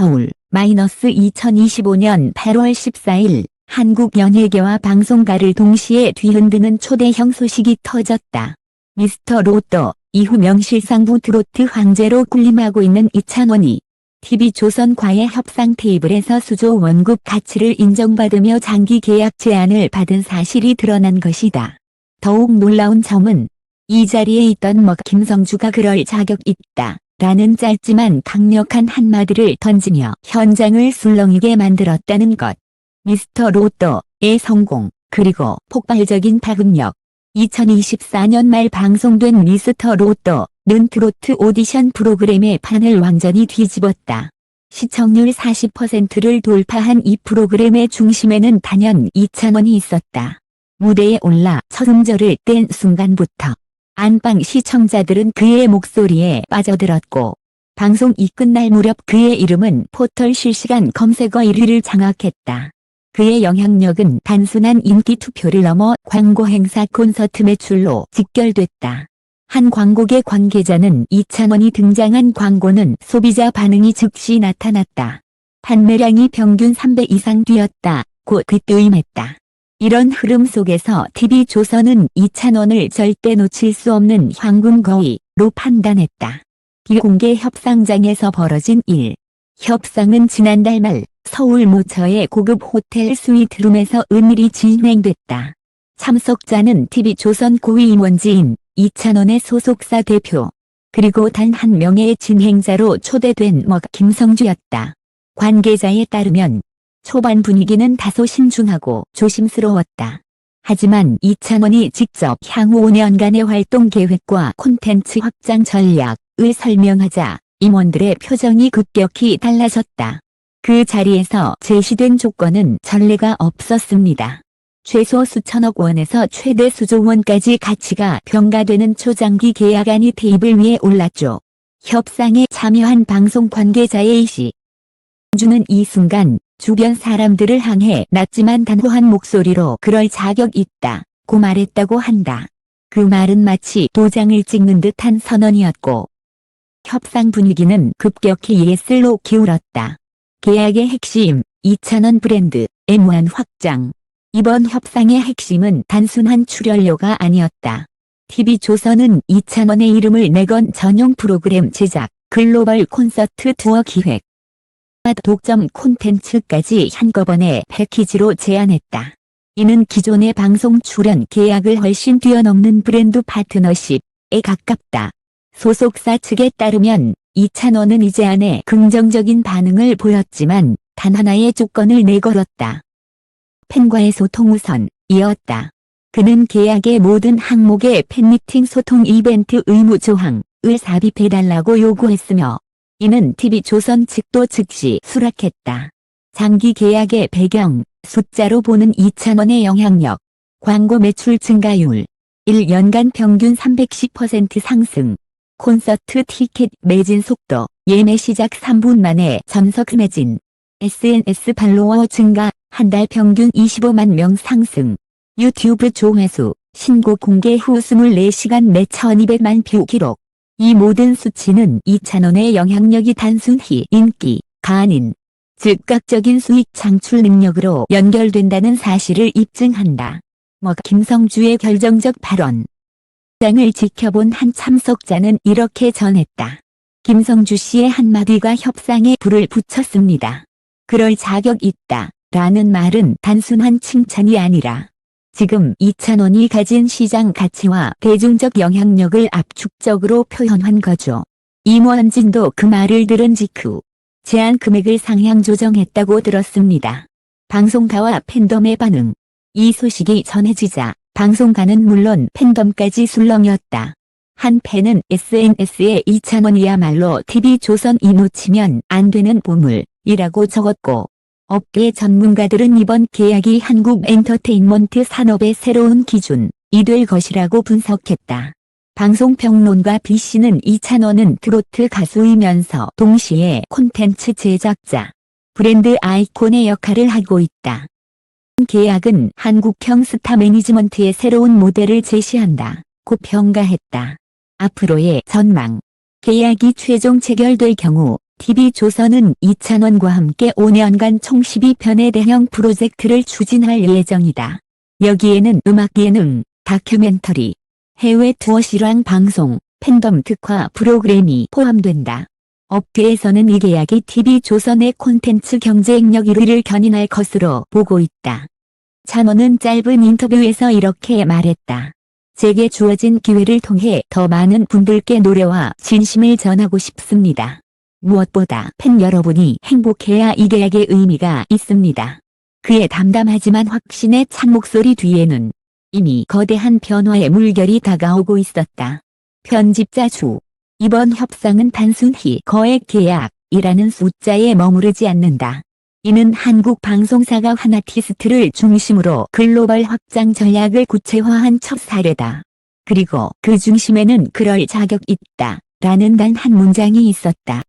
서울 마이너스 2025년 8월 14일 한국 연예계와 방송가를 동시에 뒤흔드는 초대형 소식이 터졌다. 미스터 로또 이후 명실상부 트로트 황제로 군림하고 있는 이찬원이 TV조선과의 협상 테이블에서 수조 원급 가치를 인정받으며 장기 계약 제안을 받은 사실이 드러난 것이다. 더욱 놀라운 점은 이 자리에 있던 먹 김성주가 그럴 자격 있다. 라는 짧지만 강력한 한마디를 던지며 현장을 술렁이게 만들었다는 것. 미스터 로또의 성공, 그리고 폭발적인 파급력. 2024년 말 방송된 미스터 로또는 트로트 오디션 프로그램의 판을 완전히 뒤집었다. 시청률 40%를 돌파한 이 프로그램의 중심에는 단연 이찬원이 있었다. 무대에 올라 첫 음절을 뗀 순간부터 안방 시청자들은 그의 목소리에 빠져들었고 방송이 끝날 무렵 그의 이름은 포털 실시간 검색어 1위를 장악했다. 그의 영향력은 단순한 인기 투표를 넘어 광고 행사 콘서트 매출로 직결됐다. 한 광고계 관계자는 이찬원이 등장한 광고는 소비자 반응이 즉시 나타났다. 판매량이 평균 3배 이상 뛰었다. 고 귀뜨임했다. 이런 흐름 속에서 TV조선은 이찬원을 절대 놓칠 수 없는 황금 거위로 판단했다. 비공개 협상장에서 벌어진 일. 협상은 지난달 말 서울 모처의 고급 호텔 스위트룸에서 은밀히 진행됐다. 참석자는 TV조선 고위 임원지인 이찬원의 소속사 대표, 그리고 단 한 명의 진행자로 초대된 먹 김성주였다. 관계자에 따르면 초반 분위기는 다소 신중하고 조심스러웠다. 하지만 이창원이 직접 향후 5년간의 활동 계획과 콘텐츠 확장 전략을 설명하자 임원들의 표정이 급격히 달라졌다. 그 자리에서 제시된 조건은 전례가 없었습니다. 최소 수천억 원에서 최대 수조 원까지 가치가 평가되는 초장기 계약안이 테이블 위에 올랐죠. 협상에 참여한 방송 관계자의 이시. 주는 이 순간 주변 사람들을 향해 낮지만 단호한 목소리로 그럴 자격 있다 고 말했다고 한다. 그 말은 마치 도장을 찍는 듯한 선언이었고 협상 분위기는 급격히 예슬로 기울었다. 계약의 핵심 2,000원 브랜드 M1 확장 이번 협상의 핵심은 단순한 출연료가 아니었다. TV조선은 2,000원의 이름을 내건 전용 프로그램 제작, 글로벌 콘서트 투어 기획, 독점 콘텐츠까지 한꺼번에 패키지로 제안했다. 이는 기존의 방송 출연 계약을 훨씬 뛰어넘는 브랜드 파트너십에 가깝다. 소속사 측에 따르면 이찬원은 이 제안에 긍정적인 반응을 보였지만 단 하나의 조건을 내걸었다. 팬과의 소통 우선이었다. 그는 계약의 모든 항목에 팬미팅 소통 이벤트 의무 조항을 삽입해달라고 요구했으며 이는 TV조선 측도 즉시 수락했다. 장기 계약의 배경, 숫자로 보는 2천원의 영향력, 광고 매출 증가율, 1년간 평균 310% 상승, 콘서트 티켓 매진 속도, 예매 시작 3분 만에 전석 매진, SNS 팔로워 증가, 한 달 평균 25만 명 상승, 유튜브 조회수, 신곡 공개 후 24시간 내 1200만 뷰 기록, 이 모든 수치는 이찬원의 영향력이 단순히 인기가 아닌 즉각적인 수익 창출 능력으로 연결된다는 사실을 입증한다. 뭐 김성주의 결정적 발언. 장을 지켜본 한 참석자는 이렇게 전했다. 김성주 씨의 한마디가 협상에 불을 붙였습니다. 그럴 자격 있다. 라는 말은 단순한 칭찬이 아니라 지금 이찬원이 가진 시장 가치와 대중적 영향력을 압축적으로 표현한 거죠. 임원진도 그 말을 들은 직후 제한 금액을 상향 조정했다고 들었습니다. 방송가와 팬덤의 반응. 이 소식이 전해지자 방송가는 물론 팬덤까지 술렁였다. 한 팬은 SNS에 이찬원이야말로 TV조선이 놓치면 안 되는 보물이라고 적었고 업계 전문가들은 이번 계약이 한국 엔터테인먼트 산업의 새로운 기준이 될 것이라고 분석했다. 방송평론가 B씨는 이찬원은 트로트 가수이면서 동시에 콘텐츠 제작자, 브랜드 아이콘의 역할을 하고 있다. 계약은 한국형 스타 매니지먼트의 새로운 모델을 제시한다. 고 평가했다. 앞으로의 전망. 계약이 최종 체결될 경우 TV조선은 이찬원과 함께 5년간 총 12편의 대형 프로젝트를 추진할 예정이다. 여기에는 음악 예능, 다큐멘터리, 해외 투어 실황 방송, 팬덤 특화 프로그램이 포함된다. 업계에서는 이 계약이 TV조선의 콘텐츠 경쟁력 1위를 견인할 것으로 보고 있다. 찬원은 짧은 인터뷰에서 이렇게 말했다. 제게 주어진 기회를 통해 더 많은 분들께 노래와 진심을 전하고 싶습니다. 무엇보다 팬 여러분이 행복해야 이 계약의 의미가 있습니다. 그의 담담하지만 확신에 찬 목소리 뒤에는 이미 거대한 변화의 물결이 다가오고 있었다. 편집자 주. 이번 협상은 단순히 거액 계약이라는 숫자에 머무르지 않는다. 이는 한국 방송사가 하나티스트를 중심으로 글로벌 확장 전략을 구체화한 첫 사례다. 그리고 그 중심에는 그럴 자격 있다. 라는 단 한 문장이 있었다.